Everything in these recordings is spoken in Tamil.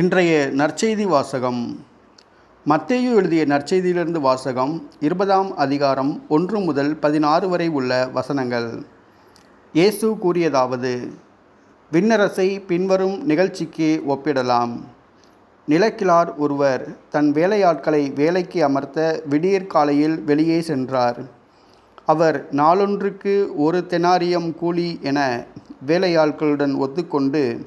இன்றைய நற்செய்தி வாசகம். மத்தேயு எழுதிய நற்செய்தியிலிருந்து வாசகம் இருபதாம் அதிகாரம் ஒன்று முதல் பதினாறு வரை உள்ள வசனங்கள். இயேசு கூறியதாவது விண்ணரசை பின்வரும் நிகழ்ச்சிக்கு ஒப்பிடலாம். நிலக்கிழார் ஒருவர் தன் வேலையாட்களை வேலைக்கு அமர்த்த விடியற்காலையில் வெளியே சென்றார். அவர் நாளொன்றுக்கு ஒரு தெனாரியம் கூலி என வேலையாட்களுடன் ஒத்துக்கொண்டு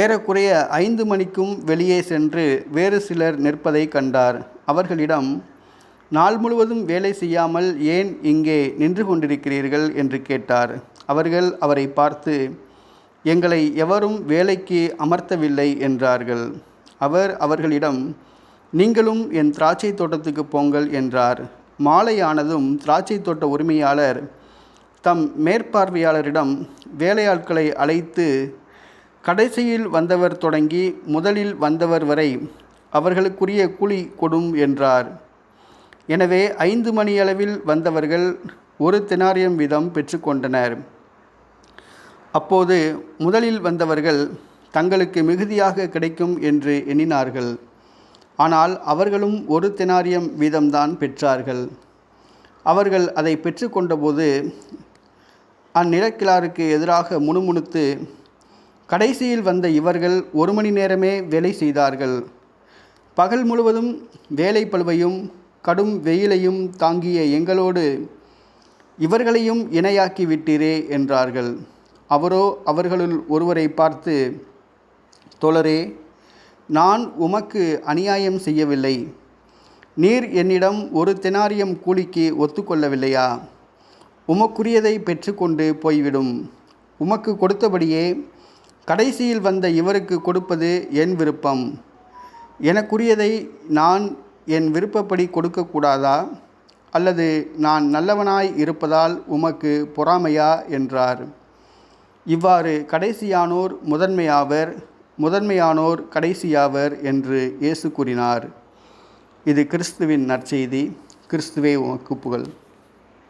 ஏறக்குறைய ஐந்து மணிக்கும் வெளியே சென்று வேறு சிலர் நிற்பதை கண்டார். அவர்களிடம் நாள் முழுவதும் வேலை செய்யாமல் ஏன் இங்கே நின்று கொண்டிருக்கிறீர்கள்? என்று கேட்டார். அவர்கள் அவரை பார்த்து எங்களை எவரும் வேலைக்கு அமர்த்தவில்லை என்றார்கள். அவர் அவர்களிடம் நீங்களும் என் திராட்சை தோட்டத்துக்கு போங்கள் என்றார். மாலையானதும் திராட்சை தோட்ட உரிமையாளர் தம் மேற்பார்வையாளரிடம் வேலையாட்களை அழைத்து கடைசியில் வந்தவர் தொடங்கி முதலில் வந்தவர் வரை அவர்களுக்குரிய கூலி கொடும் என்றார். எனவே ஐந்து மணியளவில் வந்தவர்கள் ஒரு தெனாரியம் வீதம் பெற்றுக்கொண்டனர் அப்போது முதலில் வந்தவர்கள் தங்களுக்கு மிகுதியாக கிடைக்கும் என்று எண்ணினார்கள். ஆனால் அவர்களும் ஒரு தெனாரியம் வீதம்தான் பெற்றார்கள். அவர்கள் அதை பெற்றுக்கொண்டபோது அந்நிலக்கிழாருக்கு எதிராக முணுமுணுத்து கடைசியில் வந்த இவர்கள் ஒரு மணி நேரமே வேலை செய்தார்கள். பகல் முழுவதும் வேலை பழுவையும் கடும் வெயிலையும் தாங்கிய எங்களோடு இவர்களையும் இணையாக்கி விட்டீரே என்றார்கள். அவரோ அவர்களுள் ஒருவரை பார்த்து தோழரே நான் உமக்கு அநியாயம் செய்யவில்லை. நீர் என்னிடம் ஒரு தெனாரியம் கூலிக்கு ஒத்துக்கொள்ளவில்லையா? உமக்குரியதை பெற்றுக்கொண்டு போய்விடும். உமக்கு கொடுத்தபடியே கடைசியில் வந்த இவருக்கு கொடுப்பது என் விருப்பம். எனக்குரியதை நான் என் விருப்பப்படி கொடுக்கக்கூடாதா? அல்லது நான் நல்லவனாய் இருப்பதால் உமக்கு பொறாமையா? என்றார். இவ்வாறு கடைசியானோர் முதன்மையாவர் முதன்மையானோர் கடைசியாவர் என்று இயேசு கூறினார். இது கிறிஸ்துவின் நற்செய்தி. கிறிஸ்துவே உமக்கு புகழ்.